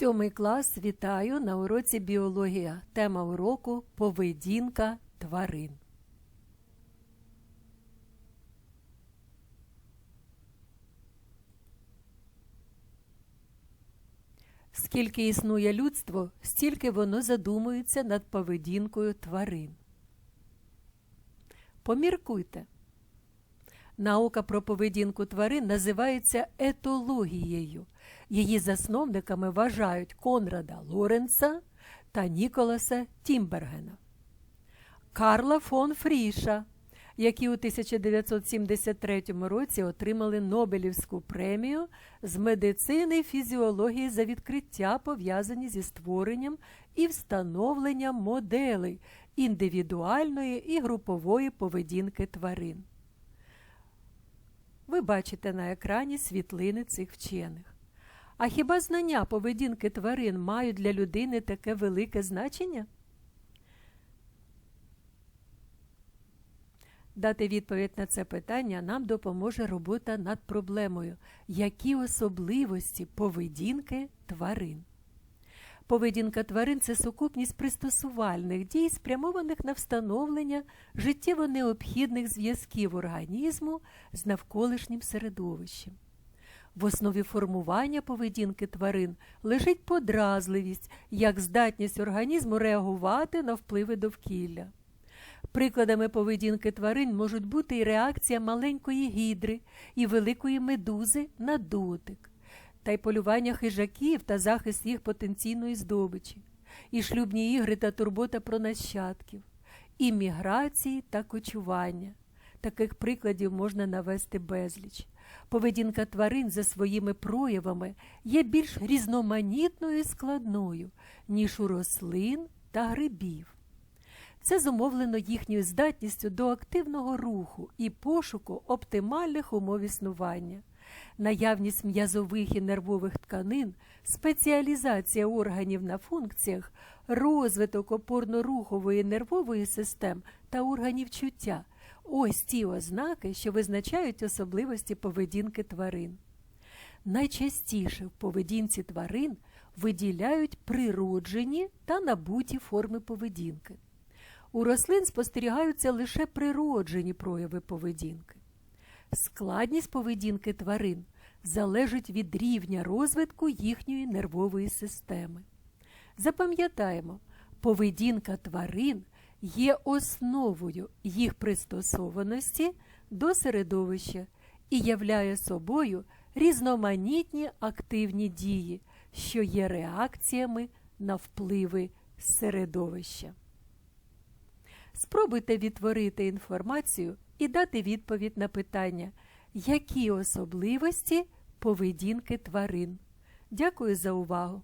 Сьомий клас вітаю на уроці біологія. Тема уроку поведінка тварин. Скільки існує людство, стільки воно задумується над поведінкою тварин. Поміркуйте. Наука про поведінку тварин називається етологією. Її засновниками вважають Конрада Лоренца та Ніколаса Тімбергена. Карла фон Фріша, які у 1973 році отримали Нобелівську премію з медицини і фізіології за відкриття, пов'язані зі створенням і встановленням моделей індивідуальної і групової поведінки тварин. Бачите на екрані світлини цих вчених. А хіба знання поведінки тварин мають для людини таке велике значення? Дати відповідь на це питання нам допоможе робота над проблемою, які особливості поведінки тварин. Поведінка тварин це сукупність пристосувальних дій, спрямованих на встановлення життєво необхідних зв'язків організму з навколишнім середовищем. В основі формування поведінки тварин лежить подразливість, як здатність організму реагувати на впливи довкілля. Прикладами поведінки тварин можуть бути і реакція маленької гідри і великої медузи на дотик, та й полювання хижаків та захист їх потенційної здобичі, і шлюбні ігри та турбота про нащадків, і міграції та кочування. Таких прикладів можна навести безліч. Поведінка тварин за своїми проявами є більш різноманітною і складною, ніж у рослин та грибів. Це зумовлено їхньою здатністю до активного руху і пошуку оптимальних умов існування. Наявність м'язових і нервових тканин, спеціалізація органів на функціях, розвиток опорно-рухової нервової систем та органів чуття ось ті ознаки, що визначають особливості поведінки тварин. Найчастіше в поведінці тварин виділяють природжені та набуті форми поведінки. У рослин спостерігаються лише природжені прояви поведінки. Складність поведінки тварин залежить від рівня розвитку їхньої нервової системи. Запам'ятаємо, поведінка тварин є основою їх пристосованості до середовища і являє собою різноманітні активні дії, що є реакціями на впливи середовища. Спробуйте відтворити інформацію і дати відповідь на питання, які особливості поведінки тварин. Дякую за увагу!